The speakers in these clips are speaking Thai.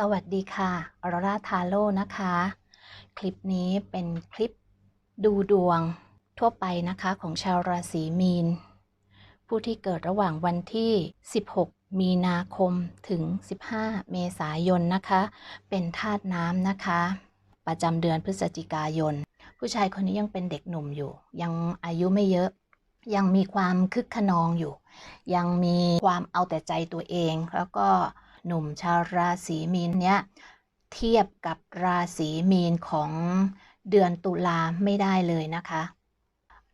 สวัสดีค่ะออรราทาโร่นะคะ คลิปนี้เป็นคลิปดูดวงทั่วไปนะคะของชาวราศีมีน ผู้ที่เกิดระหว่างวันที่ 16 มีนาคมถึง 15 เมษายนนะคะ เป็นธาตุน้ำนะคะ ประจำเดือนพฤศจิกายน ผู้ชายคนนี้ยังเป็นเด็กหนุ่มอยู่ ยังอายุไม่เยอะ ยังมีความคึกขนองอยู่ ยังมีความเอาแต่ใจตัวเองแล้วก็ หนุ่มชาวราศีมีนเนี้ยเทียบกับราศีมีนของเดือนตุลาไม่ได้เลยนะคะ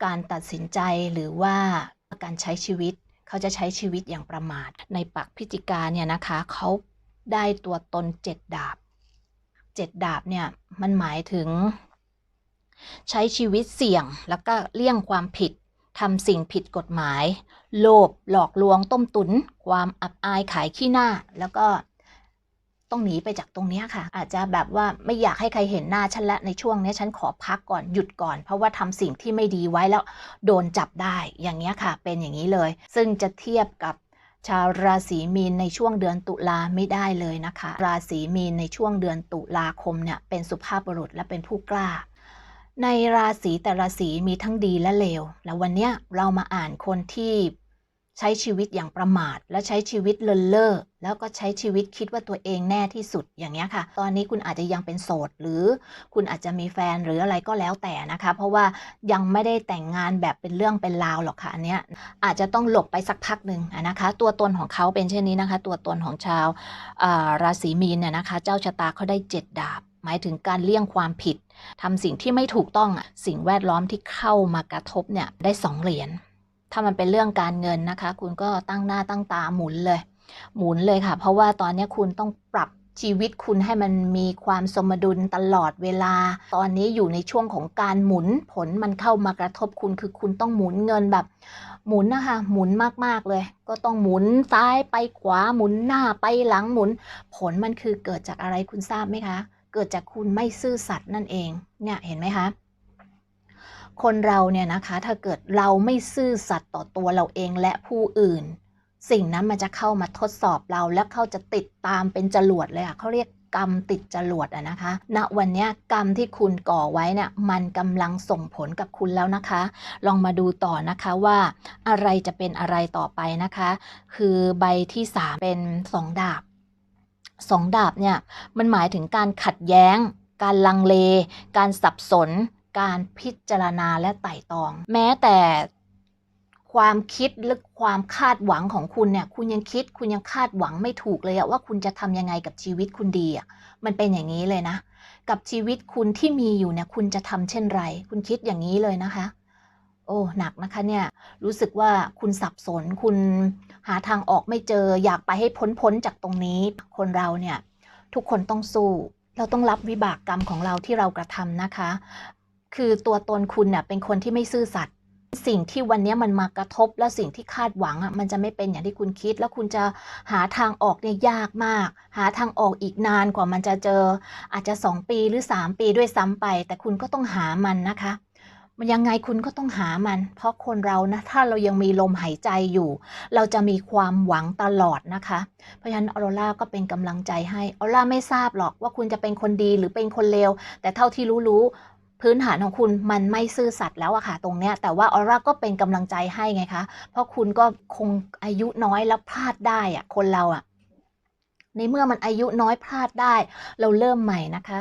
การตัดสินใจหรือว่าการใช้ชีวิตเขาจะใช้ชีวิตอย่างประมาท ในปักพิจิกาเนี่ยนะคะเขาได้ตัวตนเจ็ดดาบเจ็ดดาบเนี่ยมันหมายถึง ใช้ชีวิตเสี่ยงแล้วก็เลี่ยงความผิด ทำสิ่งผิดกฎหมาย โลภหลอกลวงต้มตุน ความอับอายขายขี้หน้า แล้วก็ต้องหนีไปจากตรงนี้ค่ะ อาจจะแบบว่าไม่อยากให้ใครเห็นหน้าฉันละในช่วงนี้ฉันขอพักก่อนหยุดก่อน เพราะว่าทำสิ่งที่ไม่ดีไว้แล้วโดนจับได้อย่างเงี้ค่ะ เป็นอย่างนี้เลย ซึ่งจะเทียบกับชาวราศีมีนในช่วงเดือนตุลาไม่ได้เลยนะคะ ราศีมีนในช่วงเดือนตุลาคมเนี่ยเป็นสุภาพบุรุษและเป็นผู้กล้า ในราศีแต่ละสีมีทั้งดีและเลว แล้ววันเนี้ยเรามาอ่านคนที่ใช้ชีวิตอย่างประมาท และใช้ชีวิตเลินเล่อแล้วก็ใช้ชีวิตคิดว่าตัวเองแน่ที่สุดอย่างเงี้ยค่ะ ตอนนี้คุณอาจจะยังเป็นโสด หรือคุณอาจจะมีแฟนหรืออะไรก็แล้วแต่นะคะ เพราะว่ายังไม่ได้แต่งงานแบบเป็นเรื่องเป็นราวหรอกค่ะอันเนี้ยอาจจะต้องหลบไปสักพักหนึ่งนะคะ ตัวตนของเขาเป็นเช่นนี้นะคะ ตัวตนของชาวราศีมีนเนี่ยนะคะ เจ้าชะตาเขาได้เจ็ดดาบ หมายถึงการเลี่ยงความผิดทำสิ่งที่ไม่ถูกต้องอะสิ่งแวดล้อมที่เข้ามากระทบเนี่ยได้สองเหรียญถ้ามันเป็นเรื่องการเงินนะคะ คุณก็ตั้งหน้าตั้งตาหมุนเลย หมุนเลยค่ะ เพราะว่าตอนนี้คุณต้องปรับชีวิตคุณให้มันมีความสมดุลตลอดเวลา ตอนนี้อยู่ในช่วงของการหมุนผลมันเข้ามากระทบคุณคือคุณต้องหมุนเงินแบบ หมุนนะคะ หมุนมากๆเลย ก็ต้องหมุนซ้ายไปขวาหมุนหน้าไปหลังหมุน ผลมันคือเกิดจากอะไรคุณทราบไหมคะ เกิดจากคุณไม่ซื่อสัตย์นั่นเองเนี่ยเห็นไหมคะคนเราเนี่ยนะคะถ้าเกิดเราไม่ซื่อสัตย์ต่อตัวเราเองและผู้อื่น สิ่งนั้นมันจะเข้ามาทดสอบเราและเขาจะติดตามเป็นจรวดเลยอะเขาเรียกกรรมติดจรวดอะนะคะ ณ วันนี้กรรมที่คุณก่อไว้เนี่ย มันกำลังส่งผลกับคุณแล้วนะคะ ลองมาดูต่อนะคะว่าอะไรจะเป็นอะไรต่อไปนะคะ คือใบที่ 3 เป็น 2 ดาบ สองดาบเนี่ยมันหมายถึงการขัดแย้ง การลังเล การสับสน การพิจารณาและไต่ตอง แม้แต่ความคิดหรือความคาดหวังของคุณเนี่ย คุณยังคิดคุณยังคาดหวังไม่ถูกเลยอะว่าคุณจะทำยังไงกับชีวิตคุณดีอะมันเป็นอย่างนี้เลยนะ กับชีวิตคุณที่มีอยู่เนี่ย คุณจะทำเช่นไร คุณคิดอย่างนี้เลยนะคะ โอ้หนักนะคะเนี่ย รู้สึกว่าคุณสับสนคุณ หาทางออกไม่เจอ อยากไปให้พ้นพ้นจากตรงนี้ คนเราเนี่ย ทุกคนต้องสู้ เราต้องรับวิบากกรรมของเราที่เรากระทำนะคะ คือตัวตนคุณเนี่ยเป็นคนที่ไม่ซื่อสัตย์สิ่งที่วันนี้มันมากระทบและสิ่งที่คาดหวังอะมันจะไม่เป็นอย่างที่คุณคิด แล้วคุณจะหาทางออกเนี่ยยากมาก หาทางออกอีกนานกว่ามันจะเจอ อาจจะ 2 ปีหรือ 3 ปีด้วยซ้ำไป แต่คุณก็ต้องหามันนะคะ มันยังไงคุณก็ต้องหามัน เพราะคนเรานะ ถ้าเรายังมีลมหายใจอยู่ เราจะมีความหวังตลอดนะคะ เพราะฉะนั้นออโรล่าก็เป็นกำลังใจให้ออโรล่าไม่ทราบหรอกว่าคุณจะเป็นคนดีหรือเป็นคนเลวแต่เท่าที่รู้ๆพื้นฐานของคุณมันไม่ซื่อสัตย์แล้วอะค่ะตรงเนี้ย แต่ว่าออร่าก็เป็นกำลังใจให้ไงคะ เพราะคุณก็คงอายุน้อยแล้วพลาดได้อะคนเราอะในเมื่อมันอายุน้อยพลาดได้ เราเริ่มใหม่นะคะ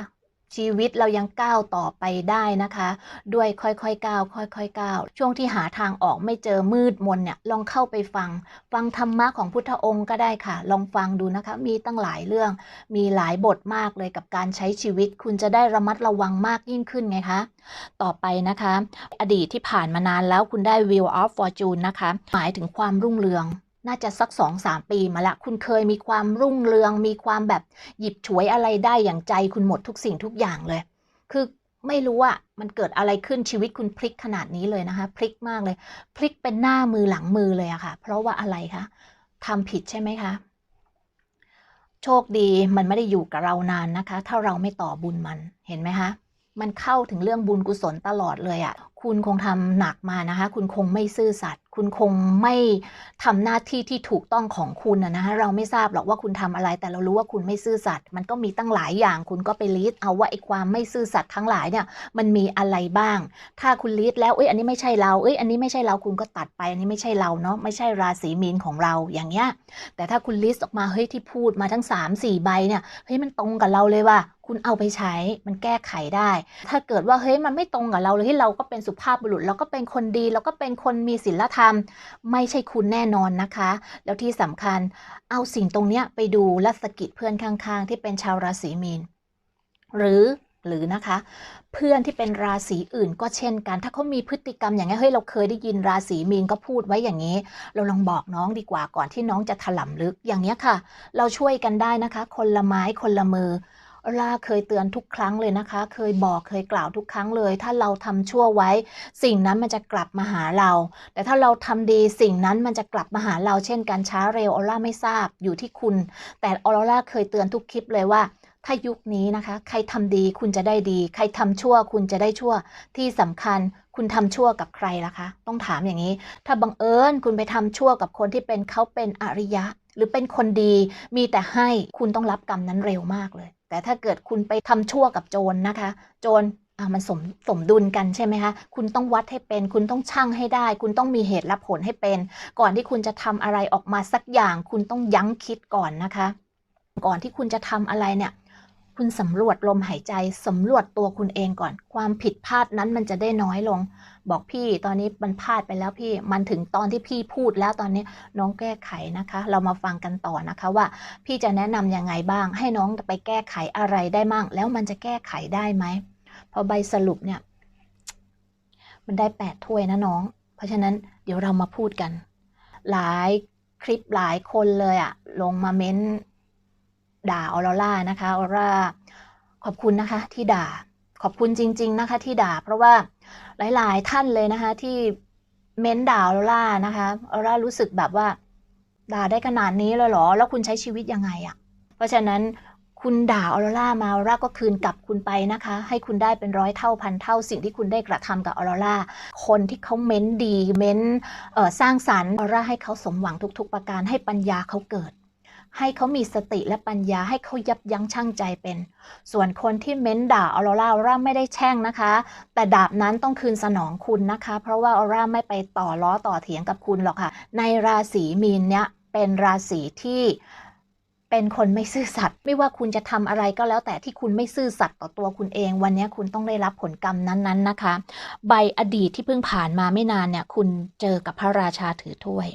ชีวิตเรายังก้าวต่อไปได้นะคะ ด้วยค่อยๆก้าวค่อยๆก้าวช่วงที่หาทางออกไม่เจอมืดมนเนี่ยลองเข้าไปฟัง ฟังธรรมะของพุทธองค์ก็ได้ค่ะ ลองฟังดูนะคะ มีตั้งหลายเรื่อง มีหลายบทมากเลยกับการใช้ชีวิต คุณจะได้ระมัดระวังมากยิ่งขึ้นไงคะ ต่อไปนะคะ อดีตที่ผ่านมานานแล้วคุณได้ Wheel of Fortune นะคะ หมายถึงความรุ่งเรือง น่าจะสัก2-3ปีมาละ คุณเคยมีความรุ่งเรือง มีความแบบหยิบฉวยอะไรได้อย่างใจคุณหมดทุกสิ่งทุกอย่างเลย คือไม่รู้ว่ามันเกิดอะไรขึ้นชีวิตคุณพลิกขนาดนี้เลยนะคะ พลิกมากเลย พลิกเป็นหน้ามือหลังมือเลยอะค่ะ เพราะว่าอะไรคะทำผิดใช่ไหมคะ โชคดีมันไม่ได้อยู่กับเรานานนะคะ ถ้าเราไม่ต่อบุญมันเห็นไหมคะมันเข้าถึงเรื่องบุญกุศลตลอดเลยอะ่ะคุณคงทำหนักมานะคะ คุณคงไม่ซื่อสัตย์ คุณคงไม่ทำหน้าที่ที่ถูกต้องของคุณนะนะคะเราไม่ทราบหรอกว่าคุณทำอะไร แต่เรารู้ว่าคุณไม่ซื่อสัตย์ มันก็มีตั้งหลายอย่าง คุณก็ไปลิสต์เอาว่าไอ้ความไม่ซื่อสัตย์ทั้งหลายเนี่ย มันมีอะไรบ้าง ถ้าคุณลิสต์แล้ว เอ้ย อันนี้ไม่ใช่เรา เอ้ย อันนี้ไม่ใช่เรา คุณก็ตัดไป อันนี้ไม่ใช่เราเนาะ ไม่ใช่ราศีมีนของเรา อย่างเงี้ย แต่ถ้าคุณลิสต์ออกมา เฮ้ย ที่พูดมาทั้ง3 4ใบเนี่ย เฮ้ย มันตรงกับเราเลยว่ะ คุณเอาไปใช้ มันแก้ไขได้ ถ้าเกิดว่า เฮ้ย มันไม่ตรงกับเราเลยที่เราก็เป็นสุภาพบุรุษเราก็เป็นคนดีเราก็เป็นคนมีศีลธรรม ไม่ใช่คุณแน่นอนนะคะ แล้วที่สำคัญเอาสิ่งตรงเนี้ยไปดูและสกิดเพื่อนข้างๆ ที่เป็นชาวราศีมีน หรือหรือนะคะ เพื่อนที่เป็นราศีอื่นก็เช่นกัน ถ้าเขามีพฤติกรรมอย่างนี้เฮ้ยเราเคยได้ยินราศีมีนก็พูดไว้อย่างนี้ เราลองบอกน้องดีกว่าก่อนที่น้องจะถล่มลึกอย่างนี้ค่ะ เราช่วยกันได้นะคะ คนละไม้คนละมือ ล่าเคยเตือนทุกครั้งเลยนะคะ เคยบอกเคยกล่าวทุกครั้งเลย ถ้าเราทำชั่วไว้ สิ่งนั้นมันจะกลับมาหาเรา แต่ถ้าเราทำดีสิ่งนั้นมันจะกลับมาหาเราเช่นกันช้าเร็วออร่าไม่ทราบอยู่ที่คุณ แต่ออร่าเคยเตือนทุกคลิปเลยว่าถ้ายุคนี้นะคะ ใครทำดีคุณจะได้ดี ใครทำชั่วคุณจะได้ชั่ว ที่สำคัญคุณทำชั่วกับใครล่ะคะ ต้องถามอย่างนี้ ถ้าบังเอิญคุณไปทำชั่วกับคนที่เป็นเขาเป็นอริยะ หรือเป็นคนดี มีแต่ให้คุณต้องรับกรรมนั้นเร็วมากเลย แต่ถ้าเกิดคุณไปทำชั่วกับโจรนะคะ โจรอะมันสมสมดุลกันใช่ไหมคะ คุณต้องวัดให้เป็น คุณต้องชั่งให้ได้ คุณต้องมีเหตุและผลให้เป็น ก่อนที่คุณจะทำอะไรออกมาสักอย่าง คุณต้องยั้งคิดก่อนนะคะ ก่อนที่คุณจะทำอะไรเนี่ย คุณสำรวจลมหายใจสำรวจตัวคุณเองก่อน ความผิดพลาดนั้นมันจะได้น้อยลงบอกพี่ตอนนี้มันพลาดไปแล้วพี่มันถึงตอนที่พี่พูดแล้วตอนนี้น้องแก้ไขนะคะ เรามาฟังกันต่อนะคะว่า พี่จะแนะนำยังไงบ้าง ให้น้องไปแก้ไขอะไรได้มั่ง แล้วมันจะแก้ไขได้ไหมพอใบสรุปเนี่ย มันได้แปดถ้วยนะน้อง เพราะฉะนั้นเดี๋ยวเรามาพูดกัน หลายคลิปหลายคนเลยอะลงมาเม้นด่าออร่านะคะออร่าขอบคุณนะคะที่ด่าขอบคุณจริง ๆ นะคะที่ด่า เพราะว่า หลาย ๆ ท่านเลยนะคะ ที่เม้นด่าออร่านะคะออร่ารู้สึกแบบว่า ด่าได้ขนาดนี้เลยเหรอ แล้วคุณใช้ชีวิตยังไงอะเพราะฉะนั้นคุณด่าออร่ามาออร่าก็คืนกลับคุณไปนะคะ ให้คุณได้เป็นร้อยเท่าพันเท่าสิ่งที่คุณได้กระทำกับออร่าคนที่เขาเม้นดี เม้นสร้างสรรค์ออร่าให้เขาสมหวังทุก ๆ ประการให้ปัญญาเขาเกิด ให้เขามีสติและปัญญาให้เขายับยั้งชั่งใจเป็น ส่วนคนที่เม้นด่าออร่าออร่าไม่ได้แช่งนะคะ แต่ดาบนั้นต้องคืนสนองคุณนะคะ เพราะว่าออร่าไม่ไปต่อล้อต่อเถียงกับคุณหรอกค่ะ ในราศีมีนเนี่ยเป็นราศีที่เป็นคนไม่ซื่อสัตย์ไม่ว่าคุณจะทำอะไรก็แล้วแต่ที่คุณไม่ซื่อสัตย์ต่อตัวคุณเอง วันนี้คุณต้องได้รับผลกรรมนั้นๆนะคะ ใบอดีตที่เพิ่งผ่านมาไม่นานเนี่ย คุณเจอกับพระราชาถือถ้วย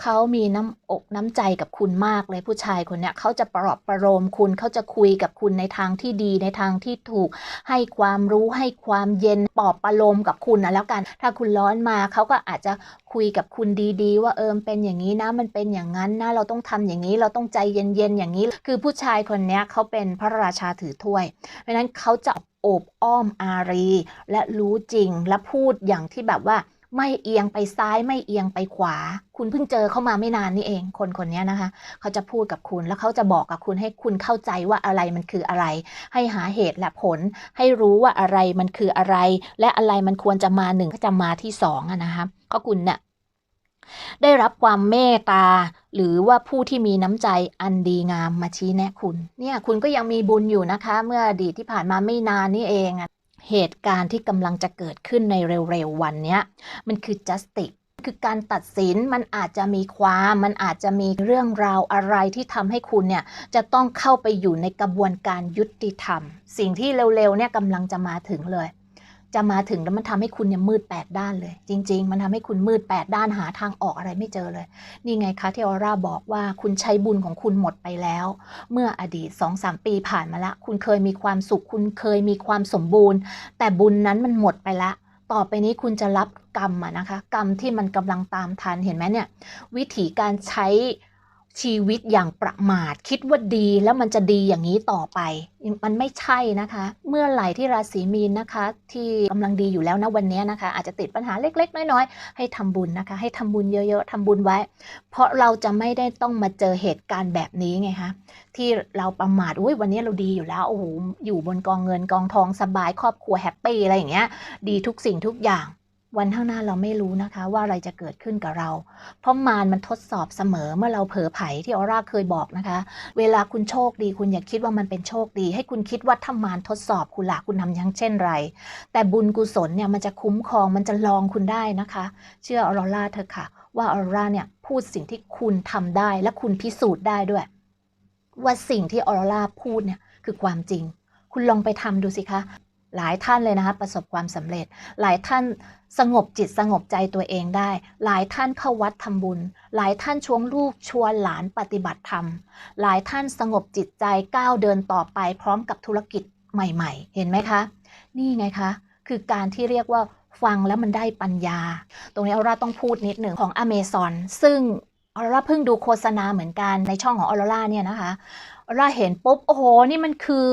เขามีน้ำอกน้ำใจกับคุณมากเลยผู้ชายคนเนี้ยเขาจะปลอบประโลมคุณเขาจะคุยกับคุณในทางที่ดีในทางที่ถูก ให้ความรู้ให้ความเย็นปลอบประโลมกับคุณนะแล้วกัน ถ้าคุณร้อนมาเขาก็อาจจะคุยกับคุณดีๆ ว่าเออเป็นอย่างนี้นะมันเป็นอย่างนั้นนะเราต้องทำอย่างนี้เราต้องใจเย็นๆอย่างนี้ คือผู้ชายคนเนี้ยเขาเป็นพระราชาถือถ้วย เพราะนั้นเขาจะโอบอ้อมอารี และรู้จริงและพูดอย่างที่แบบว่า ไม่เอียงไปซ้ายไม่เอียงไปขวา คุณเพิ่งเจอเขามาไม่นานนี่เอง คนคนนี้นะคะ เขาจะพูดกับคุณแล้วเขาจะบอกกับคุณให้คุณเข้าใจว่าอะไรมันคืออะไร ให้หาเหตุและผล ให้รู้ว่าอะไรมันคืออะไร และอะไรมันควรจะมาหนึ่งก็จะมาที่สองอะนะคะก็คุณเนี่ยได้รับความเมตตาหรือว่าผู้ที่มีน้ำใจอันดีงามมาชี้แนะคุณ เนี่ยคุณก็ยังมีบุญอยู่นะคะ เมื่ออดีตที่ผ่านมาไม่นานนี่เองอะ เหตุการณ์ที่กำลังจะเกิดขึ้นในเร็วๆวันนี้มันคือ justice คือการตัดสินมันอาจจะมีความ มันอาจจะมีเรื่องราวอะไรที่ทำให้คุณเนี่ยจะต้องเข้าไปอยู่ในกระบวนการยุติธรรม สิ่งที่เร็วๆเนี่ยกำลังจะมาถึงเลย จะมาถึงแล้วมันทำให้คุณเนี่ยมืดแปดด้านเลย จริง ๆ มันทำให้คุณมืดแปดด้านหาทางออกอะไรไม่เจอเลย นี่ไงคะที่ออร่าบอกว่าคุณใช้บุญของคุณหมดไปแล้ว เมื่ออดีต2-3ปีผ่านมาล้วคุณเคยมีความสุข คุณเคยมีความสมบูรณ์ แต่บุญนั้นมันหมดไปละต่อไปนี้คุณจะรับกรรมอะนะคะ กรรมที่มันกำลังตามทันเห็นไหมเนี่ย วิธีการใช้ ชีวิตอย่างประมาท คิดว่าดีแล้วมันจะดีอย่างนี้ต่อไป มันไม่ใช่นะคะ เมื่อไหร่ที่ราศีมีนนะคะ ที่กำลังดีอยู่แล้วนะวันนี้นะคะ อาจจะติดปัญหาเล็ก ๆ น้อยๆ ให้ทำบุญนะคะ ให้ทำบุญเยอะๆทำบุญไว้ เพราะเราจะไม่ได้ต้องมาเจอเหตุการณ์แบบนี้ไงคะที่เราประมาทอุ้ยวันนี้เราดีอยู่แล้วโอ้โหอยู่บนกองเงินกองทองสบายครอบครัวแฮปปี้อะไรอย่างเงี้ยดีทุกสิ่งทุกอย่าง วันข้างหน้าเราไม่รู้นะคะ ว่าอะไรจะเกิดขึ้นกับเรา เพราะมารมันทดสอบเสมอเมื่อเราเผลอไผที่ออร่าเคยบอกนะคะ เวลาคุณโชคดี คุณอย่าคิดว่ามันเป็นโชคดี ให้คุณคิดว่าถ้ามารทดสอบคุณละคุณทำยังเช่นไร แต่บุญกุศลเนี่ยมันจะคุ้มครองมันจะลองคุณได้นะคะ เชื่อออร่าเถอะค่ะ ว่าออร่าเนี่ยพูดสิ่งที่คุณทำได้ และคุณพิสูจน์ได้ด้วย ว่าสิ่งที่ออร่าพูดเนี่ยคือความจริง คุณลองไปทำดูสิคะ หลายท่านเลยนะคะประสบความสำเร็จ หลายท่านสงบจิตสงบใจตัวเองได้ หลายท่านเข้าวัดทำบุญ หลายท่านชวนลูกชวนหลานปฏิบัติธรรม หลายท่านสงบจิตใจก้าวเดินต่อไปพร้อมกับธุรกิจใหม่ ๆ เห็นไหมคะ นี่ไงคะ คือการที่เรียกว่าฟังแล้วมันได้ปัญญา ตรงนี้ออร่าต้องพูดนิดหนึ่งของ Amazon ซึ่งออร่าเพิ่งดูโฆษณาเหมือนกันในช่องของออร่าเนี่ยนะคะออร่าเห็นปุ๊บ โอ้โห นี่มันคือ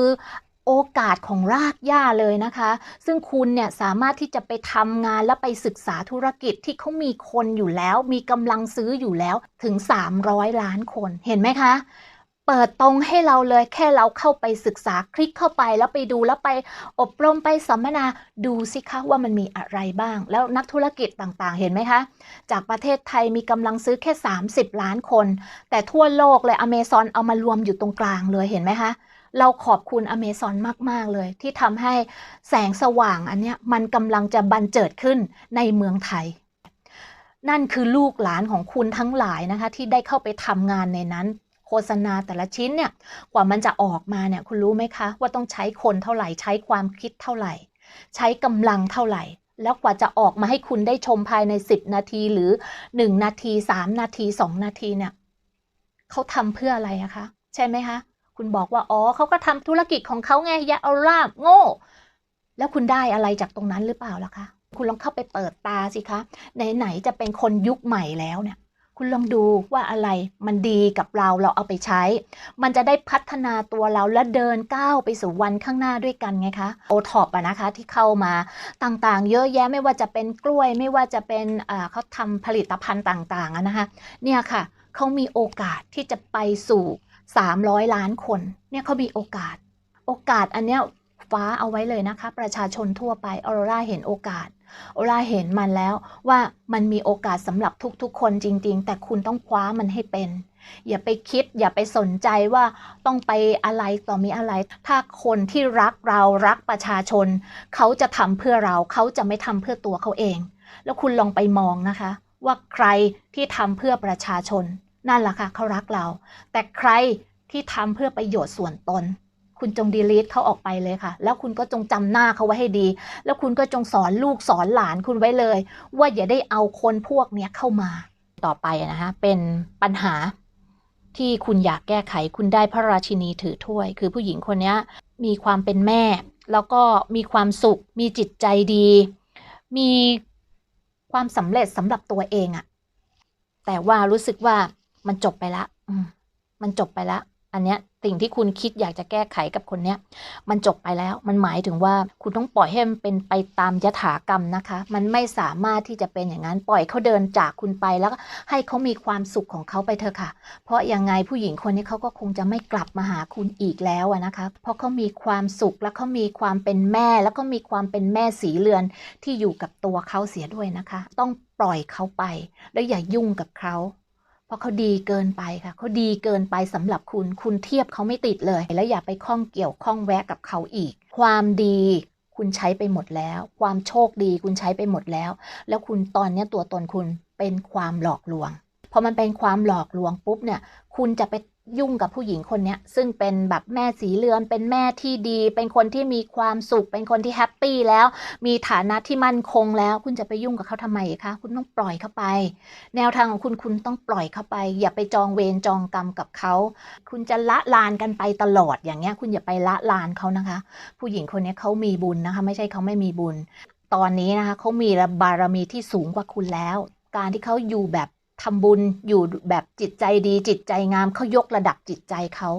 โอกาสของรากหญ้าเลยนะคะ ซึ่งคุณเนี่ยสามารถที่จะไปทำงานและไปศึกษาธุรกิจที่เขามีคนอยู่แล้ว มีกำลังซื้ออยู่แล้วถึง 300 ล้านคนเห็นไหมคะ เปิดตรงให้เราเลยแค่เราเข้าไปศึกษาคลิกเข้าไปแล้วไปดูแล้วไปอบรมไปสัมมนาดูสิคะว่ามันมีอะไรบ้าง แล้วนักธุรกิจต่างๆ เห็นไหมคะ จากประเทศไทยมีกำลังซื้อแค่ 30 ล้านคน แต่ทั่วโลกเลยอเมซอนเอามารวมอยู่ตรงกลางเลยเห็นไหมคะ เราขอบคุณอเมซอนมาก ๆ เลย ที่ทำให้แสงสว่างอันเนี้ยมันกำลังจะบันเจิดขึ้นในเมืองไทย นั่นคือลูกหลานของคุณทั้งหลายนะคะ ที่ได้เข้าไปทำงานในนั้น โฆษณาแต่ละชิ้นเนี่ยกว่ามันจะออกมาเนี่ยคุณรู้ไหมคะ ว่าต้องใช้คนเท่าไหร่ใช้ความคิดเท่าไหร่ ใช้กำลังเท่าไหร่ แล้วกว่าจะออกมาให้คุณได้ชมภายใน 10 นาทีหรือ 1 นาที 3 นาที 2 นาทีเนี่ยเขาทำเพื่ออะไรอะคะ ใช่ไหมคะ คุณบอกว่าอ๋อเขาก็ทำธุรกิจของเขาไงยาเอาราบโง่ แล้วคุณได้อะไรจากตรงนั้นหรือเปล่าล่ะคะ คุณลองเข้าไปเปิดตาสิคะไหนๆจะเป็นคนยุคใหม่แล้วเนี่ยคุณลองดูว่าอะไรมันดีกับเราเราเอาไปใช้ มันจะได้พัฒนาตัวเราและเดินก้าวไปสู่วันข้างหน้าด้วยกันไงคะโอท็อปอะนะคะที่เข้ามาต่างๆ เยอะแยะไม่ว่าจะเป็นกล้วย ไม่ว่าจะเป็นอ่าเขาทำผลิตภัณฑ์ต่างๆนะคะเนี่ยค่ะเขามีโอกาสที่จะไปสู่ 300 ล้านคนเนี่ยเขามีโอกาส โอกาสอันเนี้ยฟ้าเอาไว้เลยนะคะ ประชาชนทั่วไปออโรราเห็นโอกาสออโรราเห็นมันแล้วว่ามันมีโอกาสสำหรับทุกๆ คนจริง ๆ แต่คุณต้องคว้ามันให้เป็น อย่าไปคิด อย่าไปสนใจว่าต้องไปอะไรต่อมีอะไร ถ้าคนที่รักเรารักประชาชน เขาจะทำเพื่อเราเขาจะไม่ทำเพื่อตัวเขาเอง แล้วคุณลองไปมองนะคะ ว่าใครที่ทำเพื่อประชาชน นั่นแหละค่ะเขารักเรา แต่ใครที่ทำเพื่อประโยชน์ส่วนตน คุณจงดีลีทเขาออกไปเลยค่ะ แล้วคุณก็จงจำหน้าเขาไว้ให้ดี แล้วคุณก็จงสอนลูกสอนหลานคุณไว้เลย ว่าอย่าได้เอาคนพวกเนี้ยเข้ามาต่อไปนะคะเป็นปัญหาที่คุณอยากแก้ไขคุณได้พระราชินีถือถ้วย คือผู้หญิงคนนี้มีความเป็นแม่ แล้วก็มีความสุข มีจิตใจดี มีความสำเร็จสำหรับตัวเองอะแต่ว่ารู้สึกว่า มันจบไปละมันจบไปละอันเนี้ยสิ่งที่คุณคิดอยากจะแก้ไขกับคนเนี้ยมันจบไปแล้ว มันหมายถึงว่าคุณต้องปล่อยให้มันเป็นไปตามยถากรรมนะคะ มันไม่สามารถที่จะเป็นอย่างนั้นปล่อยเขาเดินจากคุณไปแล้วก็ให้เขามีความสุขของเขาไปเถอะค่ะ เพราะยังไงผู้หญิงคนนี้เขาก็คงจะไม่กลับมาหาคุณอีกแล้วนะคะ เพราะเขามีความสุขและเขามีความเป็นแม่ แล้วก็มีความเป็นแม่สีเรือนที่อยู่กับตัวเขาเสียด้วยนะคะ ต้องปล่อยเขาไป แล้วอย่ายุ่งกับเขา เพราะเขาดีเกินไปค่ะเขาดีเกินไปสำหรับคุณคุณเทียบเขาไม่ติดเลย แล้วอย่าไปข้องเกี่ยวข้องแวะกับเขาอีก ความดีคุณใช้ไปหมดแล้ว ความโชคดีคุณใช้ไปหมดแล้ว แล้วคุณตอนนี้ตัวตนคุณเป็นความหลอกลวงพอมันเป็นความหลอกลวงปุ๊บเนี่ย คุณจะไป ยุ่งกับผู้หญิงคนเนี้ยซึ่งเป็นแบบแม่สีเรือน เป็นแม่ที่ดี เป็นคนที่มีความสุข เป็นคนที่แฮปปี้แล้ว มีฐานะที่มั่นคงแล้ว คุณจะไปยุ่งกับเขาทำไมคะ คุณต้องปล่อยเขาไป แนวทางของคุณคุณต้องปล่อยเขาไป อย่าไปจองเวรจองกรรมกับเขา คุณจะละลานกันไปตลอดอย่างเงี้ย คุณอย่าไปละลานเขานะคะ ผู้หญิงคนนี้เขามีบุญนะคะ ไม่ใช่เขาไม่มีบุญ ตอนนี้นะคะเขามีบารมีที่สูงกว่าคุณแล้ว การที่เขาอยู่แบบ ทำบุญอยู่แบบจิตใจดี จิตใจงามเขายกระดับจิตใจเขา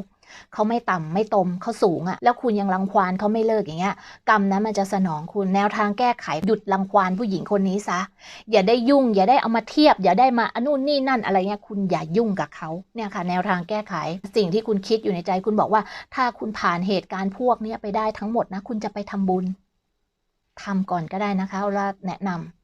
เขาไม่ต่ำไม่ตมเขาสูงอะแล้วคุณยังรังควานเขาไม่เลิกอย่างเงี้ย กรรมนั้นมันจะสนองคุณแนวทางแก้ไขหยุดรังควานผู้หญิงคนนี้ซะ อย่าได้ยุ่ง อย่าได้เอามาเทียบ อย่าได้มาอนนุนนี่นั่นอะไรเงี้ยคุณอย่ายุ่งกับเขาเนี่ยค่ะ แนวทางแก้ไข สิ่งที่คุณคิดอยู่ในใจคุณบอกว่า ถ้าคุณผ่านเหตุการณ์พวกเนี้ยไปได้ทั้งหมดนะ คุณจะไปทำบุญทำก่อนก็ได้นะคะเราแนะนำ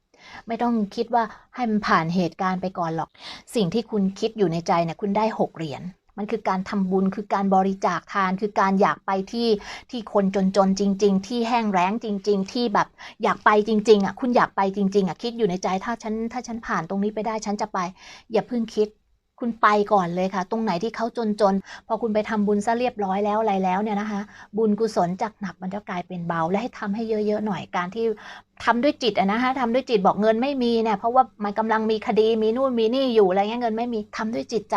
ไม่ต้องคิดว่าให้มันผ่านเหตุการณ์ไปก่อนหรอก สิ่งที่คุณคิดอยู่ในใจเนี่ยคุณได้หกเหรียญมันคือการทำบุญคือการบริจาคทาน คือการอยากไปที่ที่คนจนๆจริง ๆ ที่แห้งแล้งจริง ๆ ที่แบบอยากไปจริง ๆอะคุณอยากไปจริง ๆอะคิดอยู่ในใจถ้าฉันถ้าฉันผ่านตรงนี้ไปได้ฉันจะไป อย่าเพิ่งคิด คุณไปก่อนเลยค่ะ ตรงไหนที่เขาจนๆ พอคุณไปทำบุญซะเรียบร้อยแล้วอะไรแล้วเนี่ยนะคะ บุญกุศลจากหนักมันจะกลายเป็นเบา และให้ทำให้เยอะๆหน่อยการที่ทำด้วยจิตอะนะคะทำด้วยจิตบอกเงินไม่มีเนี่ยเพราะว่ามันกำลังมีคดีมีนู่นมีนี่อยู่อะไรเงี้ยเงินไม่มีทำด้วยจิตใจ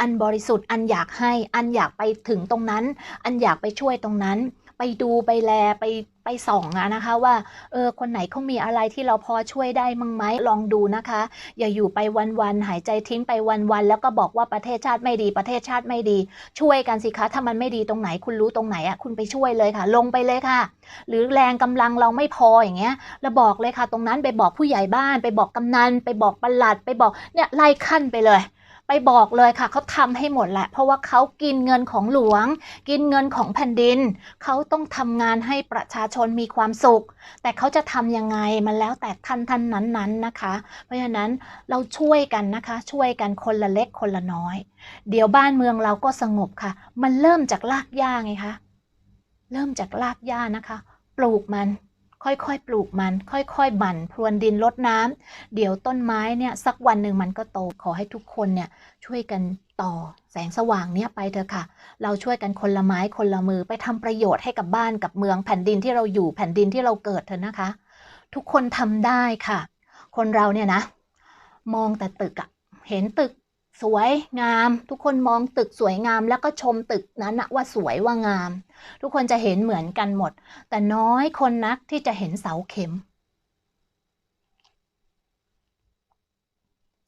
อันบริสุทธิ์อันอยากให้อันอยากไปถึงตรงนั้น อันอยากไปช่วยตรงนั้น ไปดูไปแลไปไปส่องอะนะคะว่าเออคนไหนเขามีอะไรที่เราพอช่วยได้มั้งไหมลองดูนะคะ อย่าอยู่ไปวันๆหายใจทิ้งไปวันๆแล้วก็บอกว่าประเทศชาติไม่ดีประเทศชาติไม่ดี ช่วยกันสิคะถ้ามันไม่ดีตรงไหนคุณรู้ตรงไหนอะคุณไปช่วยเลยค่ะ ลงไปเลยค่ะ หรือแรงกำลังเราไม่พออย่างเงี้ยเราบอกเลยค่ะ ตรงนั้นไปบอกผู้ใหญ่บ้าน ไปบอกกำนันไปบอกปลัด ไปบอกเนี่ยไล่ขั้นไปเลย ไปบอกเลยค่ะเขาทำให้หมดแหละ เพราะว่าเขากินเงินของหลวง กินเงินของแผ่นดิน เขาต้องทำงานให้ประชาชนมีความสุข แต่เขาจะทำยังไงมันแล้วแต่ท่านท่านนั้นๆนะคะ เพราะฉะนั้นเราช่วยกันนะคะ ช่วยกันคนละเล็กคนละน้อย เดี๋ยวบ้านเมืองเราก็สงบค่ะ มันเริ่มจากรากหญ้าไงคะเริ่มจากรากหญ้านะคะ ปลูกมัน ค่อยๆ ปลูกมัน ค่อยๆ บั่นพรวนดินรดน้ำเดี๋ยวต้นไม้เนี่ยสักวันหนึ่งมันก็โตขอให้ทุกคนเนี่ยช่วยกันต่อแสงสว่างเนี่ยไปเถอะค่ะ เราช่วยกันคนละไม้คนละมือไปทำประโยชน์ให้กับบ้านกับเมืองแผ่นดินที่เราอยู่แผ่นดินที่เราเกิดเถอะนะคะ ทุกคนทำได้ค่ะ คนเราเนี่ยนะ มองแต่ตึกอะเห็นตึก สวยงาม ทุกคนมองตึกสวยงาม แล้วก็ชมตึกนั้นว่าสวยว่างาม ทุกคนจะเห็นเหมือนกันหมด แต่น้อยคนนักที่จะเห็นเสาเข็ม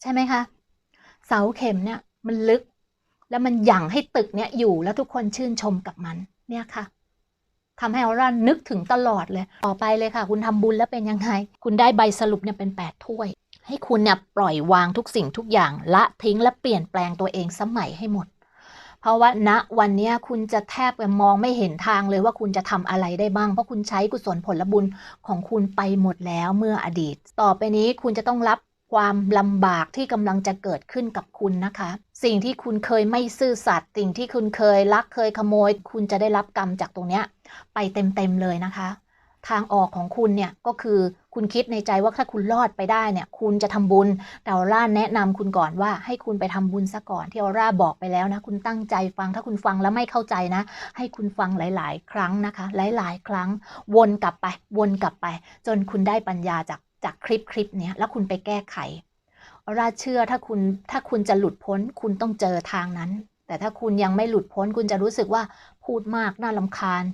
ใช่ไหมคะ เสาเข็มเนี่ยมันลึก แล้วมันหยั่งให้ตึกเนี่ยอยู่แล้วทุกคนชื่นชมกับมัน เนี่ยค่ะทำให้ออร่านึกถึงตลอดเลย ต่อไปเลยค่ะ คุณทำบุญแล้วเป็นยังไง คุณได้ใบสรุปเนี่ยเป็น8ถ้วย ให้คุณเนี่ยปล่อยวางทุกสิ่งทุกอย่างละทิ้งและเปลี่ยนแปลงตัวเองสมัยให้หมด เพราะว่าณวันนี้คุณจะแทบมองไม่เห็นทางเลยว่าคุณจะทำอะไรได้บ้าง เพราะคุณใช้กุศลผลบุญของคุณไปหมดแล้วเมื่ออดีต ต่อไปนี้คุณจะต้องรับความลำบากที่กำลังจะเกิดขึ้นกับคุณนะคะ สิ่งที่คุณเคยไม่ซื่อสัตย์สิ่งที่คุณเคยลักเคยขโมย คุณจะได้รับกรรมจากตรงเนี้ยไปเต็มๆเลยนะคะ ทางออกของคุณเนี่ยก็คือคุณคิดในใจว่าถ้าคุณรอดไปได้เนี่ย คุณจะทำบุญแต่ออร่าแนะนำคุณก่อนว่าให้คุณไปทำบุญซะก่อนที่ออร่าบอกไปแล้วนะ คุณตั้งใจฟังถ้าคุณฟังแล้วไม่เข้าใจนะ ให้คุณฟังหลาย ๆ ครั้งนะคะ หลาย ๆ ครั้ง วนกลับไป วนกลับไป จนคุณได้ปัญญาจากจากคลิปคลิปเนี้ยแล้วคุณไปแก้ไขออร่าเชื่อถ้าคุณถ้าคุณจะหลุดพ้น คุณต้องเจอทางนั้น แต่ถ้าคุณยังไม่หลุดพ้น คุณจะรู้สึกว่าพูดมากน่าลำคาญ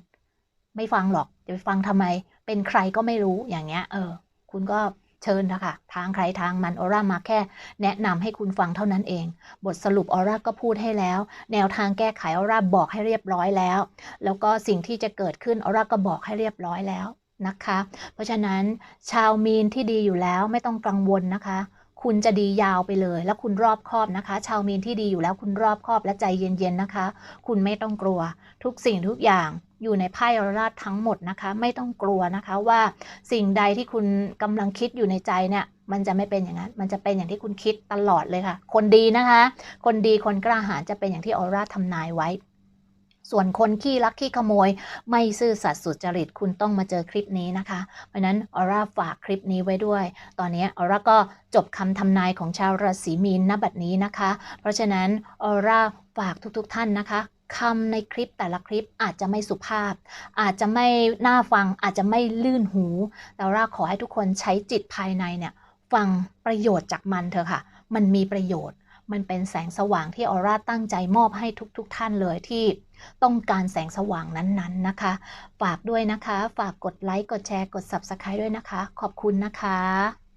ไม่ฟังหรอกจะไปฟังทำไม เป็นใครก็ไม่รู้อย่างเงี้ย เออ คุณก็เชิญนะคะทางใครทางมันออร่ามาแค่ แนะนำให้คุณฟังเท่านั้นเอง บทสรุปออร่าก็พูดให้แล้ว แนวทางแก้ไขออร่าบอกให้เรียบร้อยแล้ว แล้วก็สิ่งที่จะเกิดขึ้นออร่าก็บอกให้เรียบร้อยแล้วนะคะ เพราะฉะนั้นชาวมีนที่ดีอยู่แล้วไม่ต้องกังวลนะคะ คุณจะดียาวไปเลย แล้วคุณรอบคอบนะคะ ชาวมีนที่ดีอยู่แล้วคุณรอบคอบและใจเย็นๆนะคะ คุณไม่ต้องกลัว ทุกสิ่งทุกอย่าง อยู่ในไพ่ออราชทั้งหมดนะคะ ไม่ต้องกลัวนะคะว่าสิ่งใดที่คุณกำลังคิดอยู่ในใจเนี่ยมันจะไม่เป็นอย่างนั้น มันจะเป็นอย่างที่คุณคิดตลอดเลยค่ะ คนดีนะคะ คนดีคนกล้าหาญจะเป็นอย่างที่ออร่าทำนายไว้ ส่วนคนขี้ลักขี้ขโมย ไม่ซื่อสัตย์สุจริตคุณต้องมาเจอคลิปนี้นะคะ เพราะนั้นออร่าฝากคลิปนี้ไว้ด้วย ตอนนี้ออร่าก็จบคำทำนายของชาวราศีมีนณบัดนี้นะคะ เพราะฉะนั้นออร่าฝากทุกๆทท่านนะคะ คำในคลิปแต่ละคลิปอาจจะไม่สุภาพ อาจจะไม่น่าฟังอาจจะไม่ลื่นหู แต่ว่าขอให้ทุกคนใช้จิตภายในเนี่ยฟังประโยชน์จากมันเถอะค่ะ มันมีประโยชน์ มันเป็นแสงสว่างที่ออร่าตั้งใจมอบให้ทุกๆทท่านเลยที่ต้องการแสงสว่างนั้นๆนะคะ ฝากด้วยนะคะ ฝากกดไลค์ กดแชร์ กด Subscribe ด้วยนะคะ ขอบคุณนะคะ